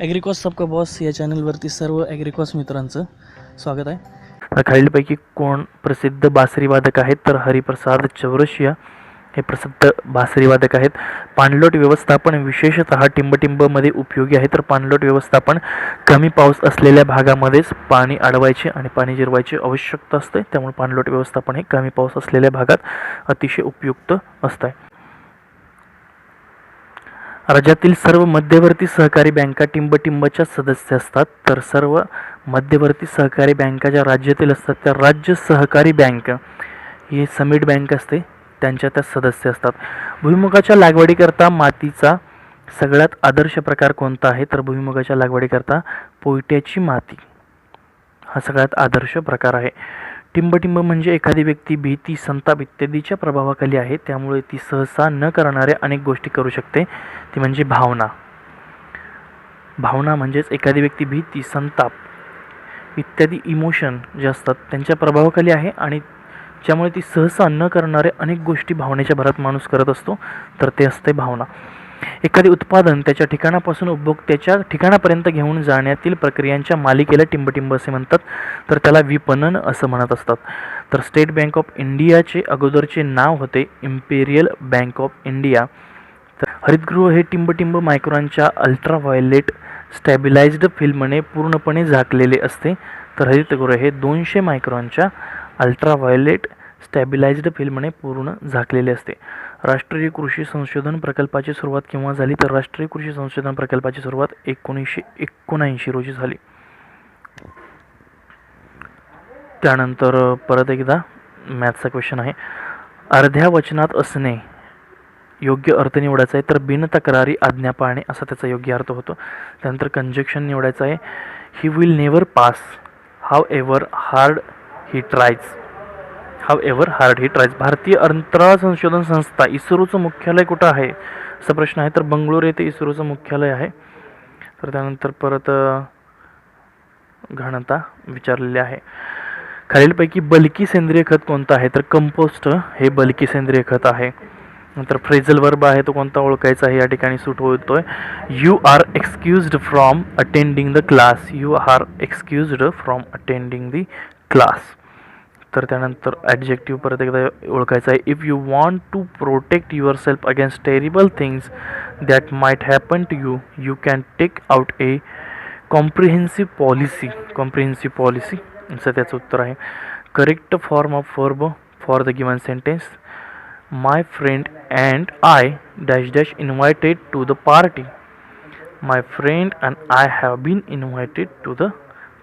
ॲग्रिकॉस सबका बॉस या चॅनलवरती सर्व ॲग्रिकॉस मित्रांचं स्वागत आहे. खालीलपैकी कोण प्रसिद्ध बासरीवादक आहेत तर हरिप्रसाद चौरशिया हे प्रसिद्ध बासरीवादक आहेत. पाणलोट व्यवस्थापन विशेषतः टिंबटिंबमध्ये उपयोगी आहे. तर पाणलोट व्यवस्थापन कमी पाऊस असलेल्या भागामध्येच पाणी अडवायचे आणि पाणी जिरवायची आवश्यकता असते. त्यामुळे पाणलोट व्यवस्थापन हे कमी पाऊस असलेल्या भागात अतिशय उपयुक्त असतं राज्यातील सर्व मध्यवर्ती सहकारी बँका टिंबटिंबच्या सदस्य असतात. तर सर्व मध्यवर्ती सहकारी बँका ज्या राज्यातील असतात त्या राज्य सहकारी बँक ही समिट बँक असते त्यांच्या त्या सदस्य असतात. भुईमुगाच्या लागवडीकरता मातीचा सगळ्यात आदर्श प्रकार कोणता आहे? तर भुईमुगाच्या लागवडीकरता पोयट्याची माती. हा सगळ्यात आदर्श प्रकार आहे. टिंबटिंब म्हणजे एखादी व्यक्ती भीती संताप इत्यादीच्या प्रभावाखाली आहे. त्यामुळे ती सहसा न करणाऱ्या अनेक गोष्टी करू शकते. ती म्हणजे भावना. भावना म्हणजेच एखादी व्यक्ती भीती संताप इत्यादी इमोशन जे असतात त्यांच्या प्रभावाखाली आहे आणि ज्यामुळे ती सहसा न करणारे अनेक गोष्टी भावनेच्या भरात माणूस करत असतो. तर ते असते भावना. एखादे उत्पादन त्याच्या ठिकाणापासून उपभोक्त्याच्या ठिकाणापर्यंत घेऊन जाण्यातील प्रक्रियांच्या मालिकेला टिंबटिंब असे म्हणतात. तर त्याला विपणन असं म्हणत असतात. तर स्टेट बँक ऑफ इंडियाचे अगोदरचे नाव होते इम्पेरियल बँक ऑफ इंडिया. तर हरितगृह हे टिंबटिंब मायक्रॉनच्या अल्ट्राव्हायलेट स्टॅबिलाइज्ड फिल्मने पूर्णपणे झाकलेले असते. तर हरितगृह हे दोनशे मायक्रॉनच्या अल्ट्राव्हायलेट स्टॅबिलाइज्ड फिल्मने पूर्ण झाकलेले असते. राष्ट्रीय कृषी संशोधन प्रकल्पाची सुरुवात केव्हा झाली? तर राष्ट्रीय कृषी संशोधन प्रकल्पाची सुरुवात एकोणीसशे एकोणऐंशी रोजी झाली. त्यानंतर परत एकदा मॅथचा क्वेश्चन आहे. अर्ध्या वचनात असणे योग्य अर्थ निवडायचा आहे तर बिनतक्रारी आज्ञा पाळणे असा त्याचा योग्य अर्थ होतो. त्यानंतर कंजक्शन निवडायचं आहे. He will never pass however hard he tries however hard he tries भारतीय अंतराळ संशोधन संस्था इस्रोचं मुख्यालय कुठं आहे? असा प्रश्न आहे. तर बंगळूर येथे इस्रोचं मुख्यालय आहे. तर त्यानंतर परत घनता विचारलेली आहे. खालीलपैकी बलकी सेंद्रिय खत कोणतं आहे? तर कंपोस्ट हे बलकी सेंद्रिय खत आहे. नंतर फ्रेझल वर्ब आहे. तो कोणता ओळखायचा आहे? या ठिकाणी सूट होतोय. You are excused from attending the class you are excused from attending the class तर त्यानंतर ॲडजेक्टिव्ह परत एकदा ओळखायचं आहे. If you want to protect yourself against terrible things that might happen to you you can take out a comprehensive policy comprehensive policy असं त्याचं उत्तर आहे. Correct form of verb for the given sentence my friend and I dash dash invited to the party my friend and I have been invited to the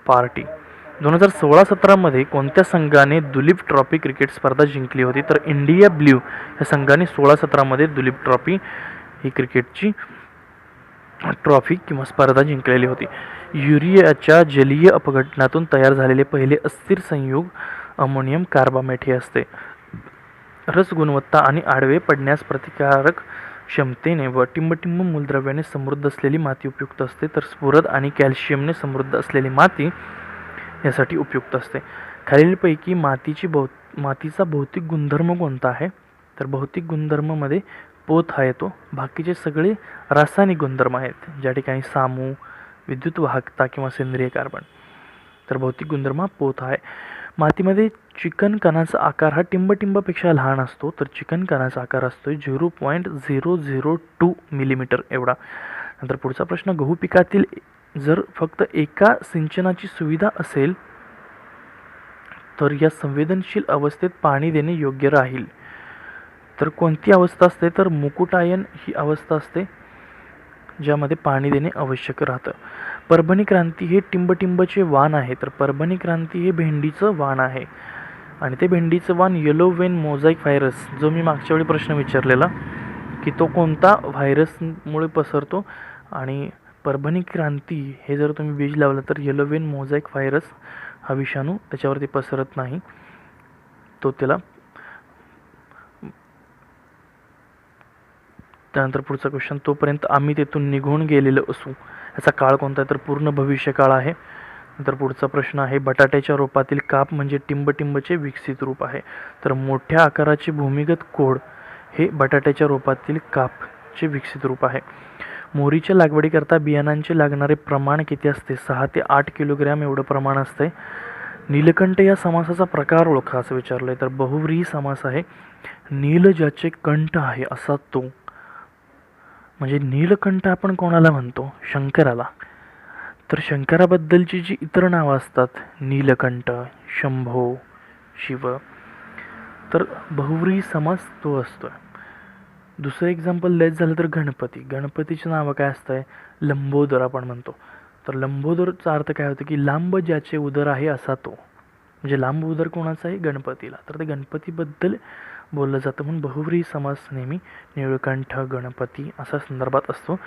party दोन हजार सोळा सतरामध्ये कोणत्या संघाने Duleep trophy cricket स्पर्धा जिंकली होती? तर इंडिया ब्ल्यू या संघाने सोळा सतरामध्ये दुलीप ट्रॉफी ही क्रिकेटची ट्रॉफी किंवा स्पर्धा जिंकलेली होती. युरियाच्या जलीय अपघटनातून तयार झालेले पहिले अस्थिर संयुग अमोनियम कार्बामेट हे असते. रस गुणवत्ता आणि आडवे पडण्यास प्रतिकारक क्षमतेने व टिंबटिंब मूलद्रव्याने समृद्ध असलेली माती उपयुक्त असते. तर स्फुरद आणि कॅल्शियमने समृद्ध असलेली माती यासाठी उपयुक्त असते. खालीलपैकी मातीची भौ मातीचा भौतिक गुणधर्म कोणता आहे? तर भौतिक गुणधर्ममध्ये पोत हा येतो. बाकीचे सगळे रासायनिक गुणधर्म आहेत. ज्या ठिकाणी सामू विद्युत वाहकता किंवा सेंद्रिय कार्बन. तर भौतिक गुणधर्म हा पोत आहे. मातीमध्ये चिकन कणाचा आकार हा टिंबटिंबापेक्षा लहान असतो. तर चिकन कणाचा आकार असतो zero point zero zero two millimetre एवढा. नंतर पुढचा प्रश्न गहू पिकातील जर फक्त एका सिंचनाची सुविधा असेल तर या संवेदनशील अवस्थेत पाणी देणे योग्य राहील. तर कोणती अवस्था असते? तर मुकुटायन ही अवस्था असते ज्यामध्ये पाणी देणे आवश्यक राहतं. परभणी क्रांती हे टिंबटिंबचे वाण आहे तर परभणी क्रांती हे भेंडीचं वाण आहे. आणि ते भेंडीचं वाण येलो वेन मोझाईक व्हायरस जो मी मागच्या वेळी प्रश्न विचारलेला की तो कोणता व्हायरसमुळे पसरतो आणि परभणी क्रांती हे जर तुम्ही बीज लावलं तर येलोवेन मोझॅक मोझाईक व्हायरस हा विषाणू त्याच्यावरती पसरत नाही. तो त्याला त्यानंतर पुढचा क्वेश्चन तोपर्यंत आम्ही तेथून निघून गेलेलो असू. याचा काळ कोणता आहे? तर पूर्ण भविष्यकाळ आहे. नंतर पुढचा प्रश्न आहे बटाट्याच्या रोपातील काप म्हणजे टिंबटिंबचे विकसित रूप आहे. तर मोठ्या आकाराचे भूमिगत कोड हे बटाट्याच्या रोपातील कापचे विकसित रूप आहे. मोहरीच्या लागवडीकरता बियाणांचे लागणारे प्रमाण किती असते? सहा ते आठ किलोग्रॅम एवढं प्रमाण असते. नीलकंठ या समासाचा प्रकार ओळखा असं विचारलं आहे तर बहुव्रीही समास आहे. नील ज्याचे कंठ आहे असा तो. म्हणजे नीलकंठ आपण कोणाला म्हणतो? शंकराला. तर शंकराबद्दलची जी इतर नावं असतात नीलकंठ शंभो शिव तर बहुव्रीही समास तो असतो दुसरं एक्झाम्पल द्यायचं झालं तर गणपती. गणपतीचं नावं काय असतं आहे लंबोदर आपण म्हणतो. तर लंबोदरचा अर्थ काय होतं की लांब ज्याचे उदर आहे असा तो. म्हणजे लांब उदर कोणाचा आहे? गणपतीला. तर ते गणपतीबद्दल बोललं जातं म्हणून बहुव्रीही समास नेहमी निळकंठ गणपती असा संदर्भात असतो.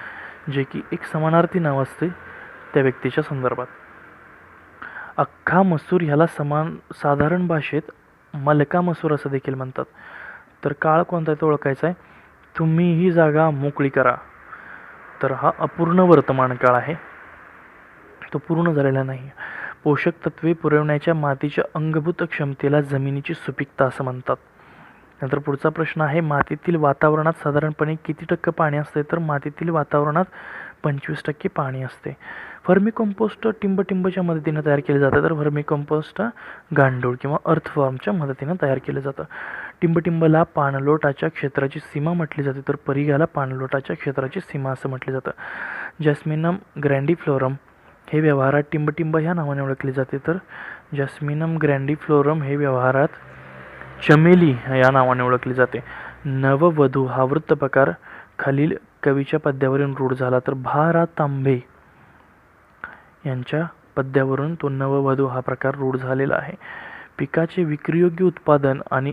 जे की एक समानार्थी नाव असते त्या व्यक्तीच्या संदर्भात. अख्खा मसूर ह्याला समान साधारण भाषेत मलका मसूर असं देखील म्हणतात. तर काळ कोणता आहे? तो ओळखायचा आहे. तुम्ही ही जागा मोकळी करा. तर हा अपूर्ण वर्तमान काळ आहे. तो पूर्ण झालेला नाही. पोषक तत्वे पुरवण्याच्या मातीच्या अंगभूत क्षमतेला जमिनीची सुपीकता असं म्हणतात. नंतर पुढचा प्रश्न आहे मातीतील वातावरणात साधारणपणे किती टक्के पाणी असते? तर मातीतील वातावरणात पंचवीस टक्के पाणी असते. फर्मी कंपोस्ट टिंबटिंबच्या मदतीनं तयार केलं जातं. तर फर्मी कंपोस्ट गांडूळ किंवा अर्थफॉर्मच्या मदतीनं तयार केलं जातं. टिंबटिंबला पाणलोटाच्या क्षेत्राची सीमा म्हटली जाते तर परिघाला पाणलोटाच्या क्षेत्राची सीमा असं म्हटलं जातं. जॅस्मिनम ग्रँडीफ्लोरम हे व्यवहारात टिंबटिंब ह्या नावाने ओळखले जाते तर जॅस्मिनम ग्रँडीफ्लोरम हे व्यवहारात चमेली या नावाने ओळखले जाते. नववधू हा वृत्तप्रकार खालील कवीच्या पद्यावरून रूढ झाला तर भा रा तांबे यांच्या पद्यावरून तो नववधू हा प्रकार रूढ झालेला आहे. पिकाचे विक्रीयोग्य उत्पादन आणि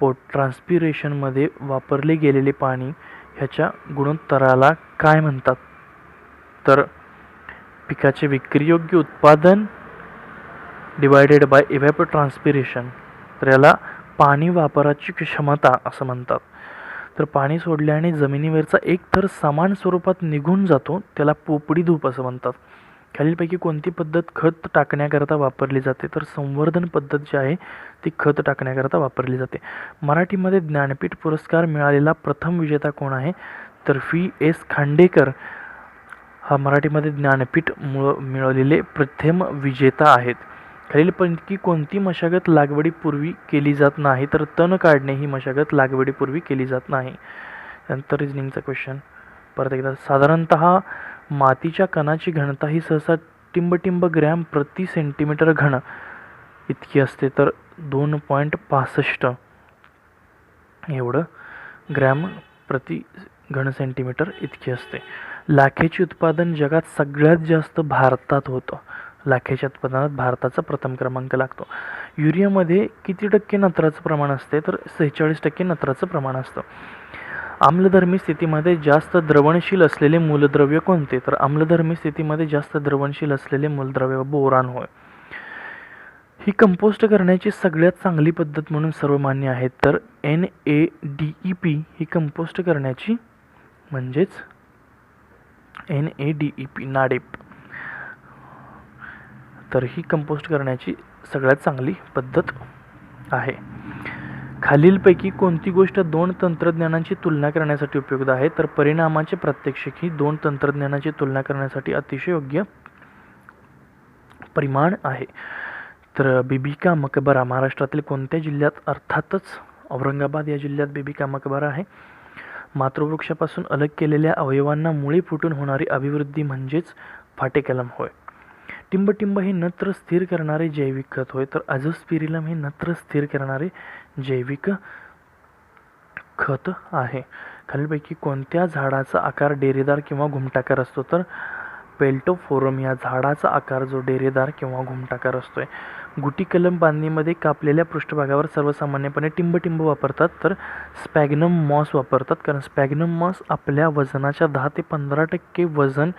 पोट ट्रान्सपिरेशनमध्ये वापरले गेलेले पाणी ह्याच्या गुणोत्तराला काय म्हणतात? तर पिकाचे विक्रीयोग्य उत्पादन डिवायडेड बाय इव्हॅपो ट्रान्सपिरेशन तर याला पाणी वापराची क्षमता असं म्हणतात. तर पाणी सोडल्याने जमिनीवरचा एक थर समान स्वरूपात निघून जातो त्याला पोपडी धूप असं म्हणतात. खालीलपैकी कोणती पद्धत खत टाकण्याकरता वापरली जाते? तर संवर्धन पद्धत जी आहे ती खत टाकण्याकरता वापरली जाते. मराठीमध्ये ज्ञानपीठ पुरस्कार मिळालेला प्रथम विजेता कोण आहे? तर फी एस. खांडेकर. हा मराठीमध्ये ज्ञानपीठ मुळ मिळवलेले प्रथम विजेता आहेत. खालीलपैकी कोणती मशागत लागवडीपूर्वी केली जात नाही? तर तण काढणे ही मशागत लागवडीपूर्वी केली जात नाही. नंतर रिजनिंगचा क्वेश्चन परत एकदा. साधारणत मातीच्या कणाची घनता ही सहसा टिंबटिंब ग्रॅम प्रति सेंटीमीटर घन इतकी असते तर दोन पॉईंट पासष्ट. एवढं ग्रॅम प्रति घन सेंटीमीटर इतकी असते. लाखेचे उत्पादन जगात सगळ्यात जास्त भारतात होतं. लाखेच्या उत्पादनात भारताचा प्रथम क्रमांक लागतो. युरियामध्ये किती टक्के नत्राचं प्रमाण असते? तर सेहेचाळीस टक्के नत्राचं प्रमाण असतं. आम्लधर्मी स्थितीमध्ये जास्त द्रवणशील असलेले मूलद्रव्य कोणते? तर आम्लधर्मी स्थितीमध्ये जास्त द्रवणशील असलेले मूलद्रव्य बोरान होय. ही कंपोस्ट करण्याची सगळ्यात चांगली पद्धत म्हणून सर्वमान्य आहे. तर N A D E P he compost करण्याची म्हणजेच N A D E P NADEP. तर ही कंपोस्ट करण्याची सगळ्यात चांगली पद्धत आहे. खालीलपैकी कोणती गोष्ट दोन तंत्रज्ञानांची तुलना करण्यासाठी उपयुक्त आहे? तर परिणामाचे प्रात्यक्षिक ही दोन तंत्रज्ञानाची तुलना करण्यासाठी अतिशय योग्य परिमाण आहे. तर बिबिका मकबरा महाराष्ट्रातील कोणत्या जिल्ह्यात? अर्थातच औरंगाबाद या जिल्ह्यात बिबिका मकबरा आहे. मातृवृक्षापासून अलग केलेल्या अवयवांना मुळी फुटून होणारी अभिवृद्धी म्हणजेच फाटेकलम होय. टिंबटिंब हे नत्र स्थिर करणारे जैविक खत होय. तर अझोस्पिरिलम हे नत्र स्थिर करणारे जैविक खत आहे. खालीलपैकी कोणत्या झाडाचा आकार डेरेदार किंवा घुमटाकार असतो? तर पेल्टोफोरम या झाडाचा आकार जो डेरेदार किंवा घुमटाकार असतोय. गुटी कलम बांधणीमध्ये कापलेल्या पृष्ठभागावर सर्वसामान्यपणे टिंबटिंब वापरतात. तर स्पॅग्नम मॉस वापरतात. कारण स्पॅग्नम मॉस आपल्या वजनाच्या दहा ते पंधरा टक्के वजन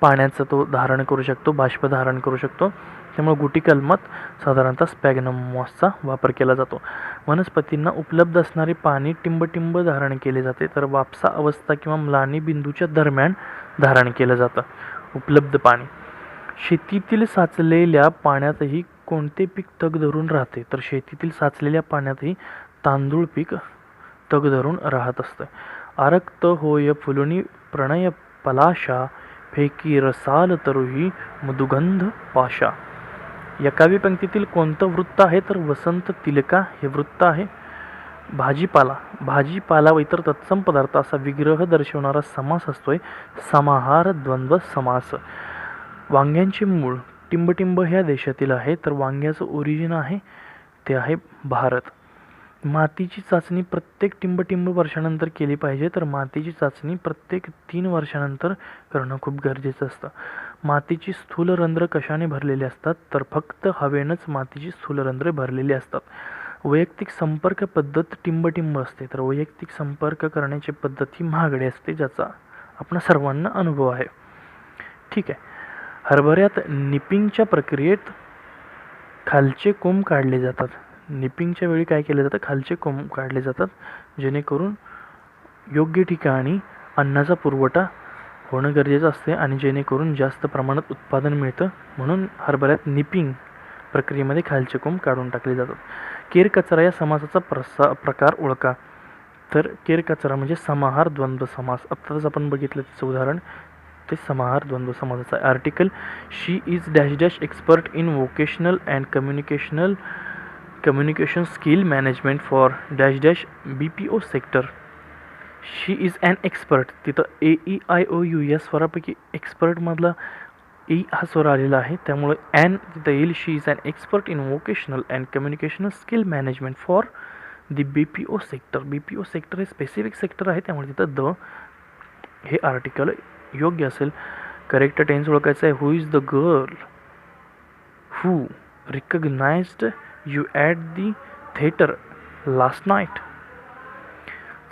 पाण्याचं तो धारण करू शकतो बाष्प धारण करू शकतो. त्यामुळे गुटी कलमात साधारणतः स्पॅग्नम मॉसचा वापर केला जातो. वनस्पतींना उपलब्ध असणारे पाणी टिंबटिंब धारण केले जाते तर वापसा अवस्था किंवा म्लानी बिंदूच्या दरम्यान धारण केलं जातं. उपलब्ध पाणी. शेतीतील साचलेल्या पाण्यातही कोणते पीक तग धरून राहते? तर शेतीतील साचलेल्या पाण्यातही तांदूळ पीक तग धरून राहत असतं. आरक्त होय फुलुनी प्रणय पलाशा फेकी रसाल तरुही मधुगंध पाशा. या काव्यपंक्तीतील कोणतं वृत्त आहे? तर वसंत तिलका हे वृत्त आहे. भाजीपाला. भाजीपाला व इतर तत्सम पदार्थ असा विग्रह दर्शवणारा समास असतोय. समाहार द्वंद्व समास. वांग्यांचे मूळ. टिंबटिंब ह्या देशातील आहे. तर वांग्याचं ओरिजिन आहे. ते आहे भारत. मातीची चाचणी प्रत्येक टिंबटिंब वर्षानंतर केली पाहिजे तर मातीची चाचणी प्रत्येक तीन वर्षानंतर करणं खूप गरजेचं असतं. मातीची स्थूल रंध्र कशाने भरलेली असतात? तर फक्त हवेनंच मातीची स्थूल रंध्र भरलेली असतात. वैयक्तिक संपर्क पद्धत टिंबटिंब असते तर वैयक्तिक संपर्क करण्याची पद्धत ही महागडी असते ज्याचा आपण सर्वांना अनुभव आहे. ठीक आहे. हरभऱ्यात निपिंगच्या प्रक्रियेत खालचे कोंब काढले जातात. निपिंगच्या वेळी काय केलं जातं? खालचे कोंब काढले जातात. जेणेकरून योग्य ठिकाणी अन्नाचा पुरवठा होणं गरजेचं असते आणि जेणेकरून जास्त प्रमाणात उत्पादन मिळतं. म्हणून हरभऱ्यात निपिंग प्रक्रियेमध्ये खालचे कोंब काढून टाकले जातात. केर कचरा या समासाचा प्रसा प्रकार ओळखा. तर केर कचरा म्हणजे समाहार द्वंद्व समास. आत्ताच आपण बघितलं त्याचं उदाहरण. ते समाहार द्वंद्व समासाचा article she is dash dash expert in vocational and communicational communication skill management for dash dash B P O sector she is an expert तिथं A E I O U या स्वरापैकी एक्सपर्टमधला ई हा स्वर आलेला आहे. त्यामुळे ॲन तिथं येईल. She is an expert in vocational and communicational skill management for the B P O sector B P O sector हे स्पेसिफिक सेक्टर आहे. त्यामुळे तिथं द हे आर्टिकल योग्य असेल. करेक्ट टेन्स ओळखायचं आहे. Who is the girl who recognised you at the theatre last night.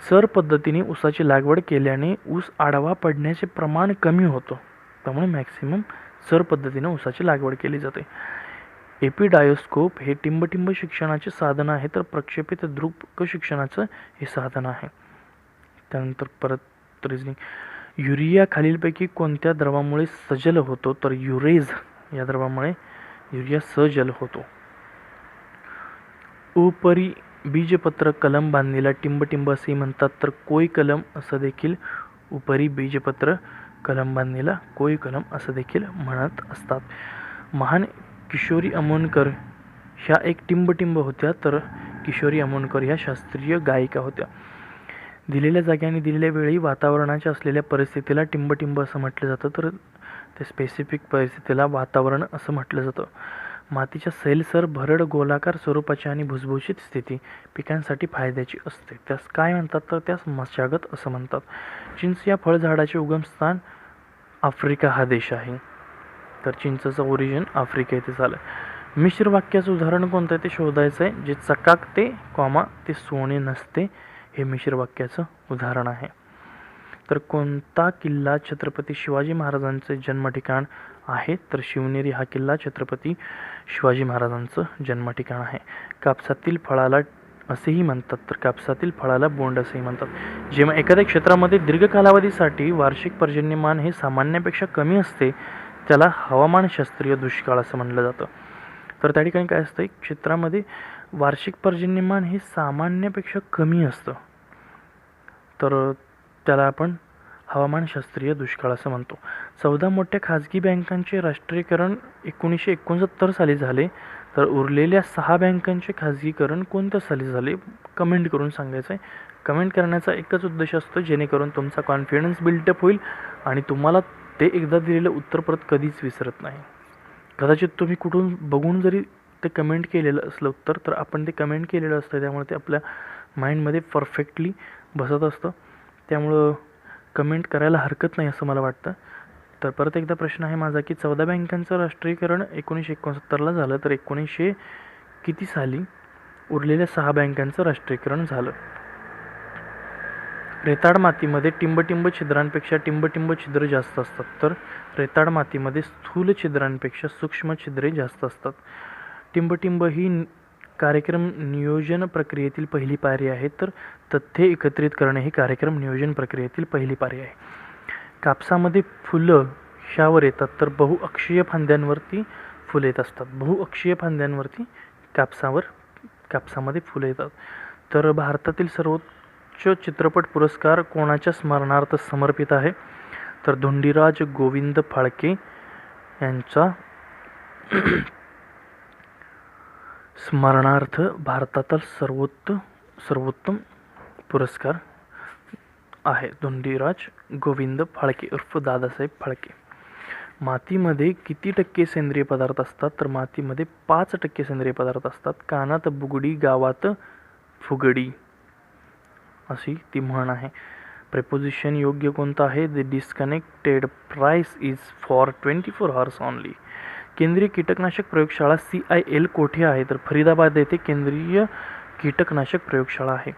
Sir पद्धतीने ऊसाची लागवड केल्याने ऊस आडवा पडण्याचे प्रमाण कमी होतं. त्यामुळे मॅक्सिमम सर पद्धतीने ऊसाची लागवड केली जाते. एपिडायोस्कोप हे टिंबटिंब शिक्षणाचे साधन आहे तर प्रक्षेपित दृक शिक्षणाचं हे साधन आहे. त्यानंतर परत रिझनिंग युरिया खालीलपैकी कोणत्या द्रवामुळे सजल होतो? तर युरेज या द्रवामुळे युरिया सजल होतो. उपरी बीजपत्र कलम बांधणीला टिंबटिंब असेही म्हणतात. तर कोय कलम असं देखील उपरी बीजपत्र कलम बांधणीला कोय कलम असं देखील म्हणत असतात. महान किशोरी अमोणकर ह्या एक टिंबटिंब होत्या. तर किशोरी अमोणकर ह्या शास्त्रीय गायिका होत्या. दिलेल्या जागी आणि दिलेल्या वेळी वातावरणाच्या असलेल्या परिस्थितीला टिंबटिंब असं म्हटलं जातं. तर ते स्पेसिफिक परिस्थितीला वातावरण असं म्हटलं जातं. मातीच्या सैलसर भरड गोलाकार स्वरूपाची आणि भुसभुशीत स्थिती पिकांसाठी फायद्याची असते. त्यास काय म्हणतात? तर त्यास मशागत असं म्हणतात. चिंच या फळझाडाचे उगमस्थान आफ्रिका हा देश आहे. तर चिंचचं ओरिजिन आफ्रिका येथे झालं मिश्र वाक्याचं उदाहरण कोणतं आहे ते शोधायचं आहे. जे चकाकते कॉमा ते सोने नसते हे मिश्र वाक्याचं उदाहरण आहे. तर कोणता किल्ला छत्रपती शिवाजी महाराजांचे जन्मठिकाण आहे तर शिवनेरी हा किल्ला छत्रपती शिवाजी महाराजांचं जन्मठिकाण आहे. कापसातील फळाला असेही म्हणतात तर कापसातील फळाला बोंड असेही म्हणतात. जेव्हा एखाद्या क्षेत्रामध्ये दीर्घ कालावधीसाठी वार्षिक पर्जन्यमान हे सामान्यापेक्षा कमी असते त्याला हवामानशास्त्रीय दुष्काळ असं म्हणलं जातं. तर त्या ठिकाणी काय असतं क्षेत्रामध्ये वार्षिक पर्जन्यमान हे सामान्यापेक्षा कमी असतं. तर त्याला आपण हवामानशास्त्रीय दुष्काळ असं म्हणतो. चौदा मोठ्या खाजगी बँकांचे राष्ट्रीयकरण एकोणीसशे एकोणसत्तर साली झाले. तर उरलेल्या सहा बँकांचे खाजगीकरण कोणत्या साली झाले? कमेंट करून सांगायचं आहे कमेंट करण्याचा एकच उद्देश असतो जेणेकरून तुमचा कॉन्फिडन्स बिल्टअप होईल आणि तुम्हाला ते एकदा दिलेलं उत्तर परत कधीच विसरत नाही. कदाचित तुम्ही कुठून बघून जरी ते कमेंट केलेलं असलं उत्तर तर आपण ते कमेंट केलेलं असतं त्यामुळे ते आपल्या माइंडमध्ये परफेक्टली बसत असतं. त्यामुळं कमेंट करायला हरकत नाही असं मला वाटतं. तर परत एकदा प्रश्न आहे माझा की चौदा बँकांचं राष्ट्रीयकरण एकोणीसशे एकोणसत्तरला झालं तर एकोणीसशे किती साली उरलेल्या सहा बँकांचं राष्ट्रीयकरण झालं? रेताड मातीमध्ये टिंबटिंब छिद्रांपेक्षा टिंबटिंब छिद्र जास्त असतात तर रेताड मातीमध्ये स्थूल छिद्रांपेक्षा सूक्ष्म छिद्रे जास्त असतात. टिंबटिंब ही कार्यक्रम नियोजन प्रक्रियेतील पहिली पायरी आहे तर तथ्ये एकत्रित करणे ही कार्यक्रम नियोजन प्रक्रियेतील पहिली पायरी आहे. कापसामध्ये फुलं ह्यावर येतात तर बहुअक्षीय फांद्यांवरती फुलं येत असतात. बहुअक्षीय फांद्यांवरती कापसावर कापसामध्ये फुलं येतात. तर भारतातील सर्वोच्च चित्रपट पुरस्कार कोणाच्या स्मरणार्थ समर्पित आहे? तर धोंडीराज गोविंद फाळके यांचा स्मरणार्थ भारतातील सर्वोत्तम सर्वोत्तम पुरस्कार आहे. धुंडीराज गोविंद फाळके उर्फ दादासाहेब फाळके मातीमध्ये किती टक्के सेंद्रिय पदार्थ असतात? तर मातीमध्ये पाच टक्के सेंद्रिय पदार्थ असतात. कानात बुगडी गावात फुगडी. अशी ती म्हण आहे. प्रेपोजिशन योग्य कोणतं आहे? The discounted price is for twenty four hours only केंद्रीय कीटकनाशक प्रयोगशाळा सी आय एल कोठे आहे? तर फरीदाबाद येथे केंद्रीय कीटकनाशक प्रयोगशाळा आहे.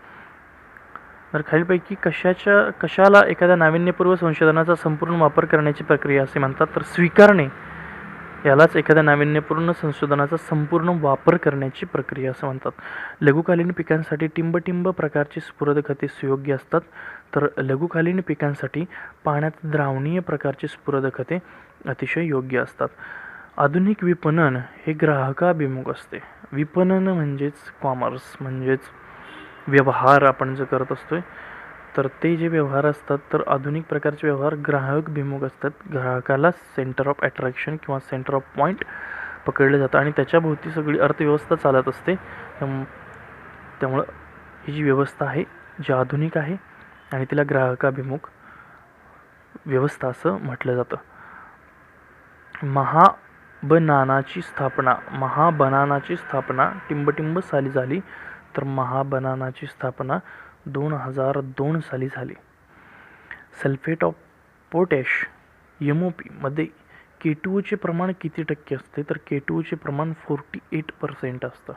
तर खालीलपैकी कशाच्या कशाला एखाद्या नाविन्यपूर्व संशोधनाचा संपूर्ण वापर करण्याची प्रक्रिया असे म्हणतात तर स्वीकारणे यालाच एखाद्या नाविन्यपूर्ण संशोधनाचा संपूर्ण वापर करण्याची प्रक्रिया असं म्हणतात. लघुकालीन पिकांसाठी टिंबटिंब प्रकारची स्फुरद खते सुयोग्य असतात. तर लघुकालीन पिकांसाठी पाण्यात द्रावणीय प्रकारची स्फुरद खते अतिशय योग्य असतात. आधुनिक विपणन हे ग्राहकाभिमुख असते. विपणन म्हणजेच कॉमर्स म्हणजेच व्यवहार आपण जे करत असतोय तर ते जे व्यवहार असतात तर आधुनिक प्रकारचे व्यवहार ग्राहकभिमुख असतात. ग्राहकाला सेंटर ऑफ अट्रॅक्शन किंवा सेंटर ऑफ पॉईंट पकडलं जातं आणि त्याच्याभोवती सगळी अर्थव्यवस्था चालत असते. त्यामुळं ही जी व्यवस्था आहे जी आधुनिक आहे आणि तिला ग्राहकाभिमुख व्यवस्था असं म्हटलं जातं. महाबनानाची स्थापना महाबनानाची स्थापना टिंबटिंब साली झाली. तर महाबनानाची स्थापना दोन हजार दोन साली झाली. Sulphate of potash M O पीमध्ये के टू ओचे प्रमाण किती टक्के असते? तर के टू ओचे प्रमाण फोर्टी एट पर्सेंट असतं.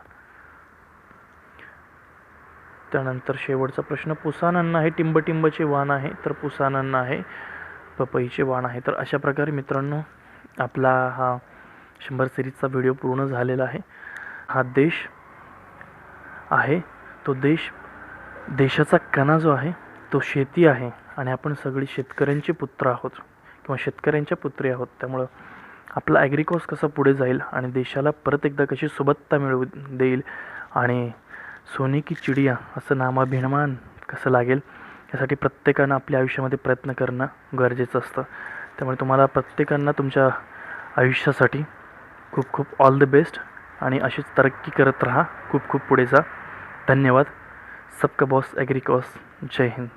त्यानंतर शेवटचा प्रश्न पुसानांना आहे टिंबटिंबचे वाण आहे तर पुसानांना आहे पपईचे वाण आहे. तर अशा प्रकारे मित्रांनो आपला हा शंभर सिरीजचा व्हिडिओ पूर्ण झालेला आहे. हा देश आहे. तो देश देशाचा कणा जो आहे तो शेती आहे आणि आपण सगळी शेतकऱ्यांचे पुत्र आहोत किंवा शेतकऱ्यांच्या पुत्री आहोत. त्यामुळं आपला ॲग्रिकॉस कसा पुढे जाईल आणि देशाला परत एकदा कशी सुबत्ता मिळवू देईल आणि सोने की चिडिया असं नामाभिमान कसं लागेल यासाठी प्रत्येकानं आपल्या आयुष्यामध्ये प्रयत्न करणं गरजेचं असतं. त्यामुळे तुम्हाला प्रत्येकांना तुमच्या आयुष्यासाठी खूप खूप ऑल द बेस्ट आणि अशीच तरक्की करत राहा. खूप खूप पुढे जा. धन्यवाद. सबका बॉस ॲग्रिकॉस जय हिंद.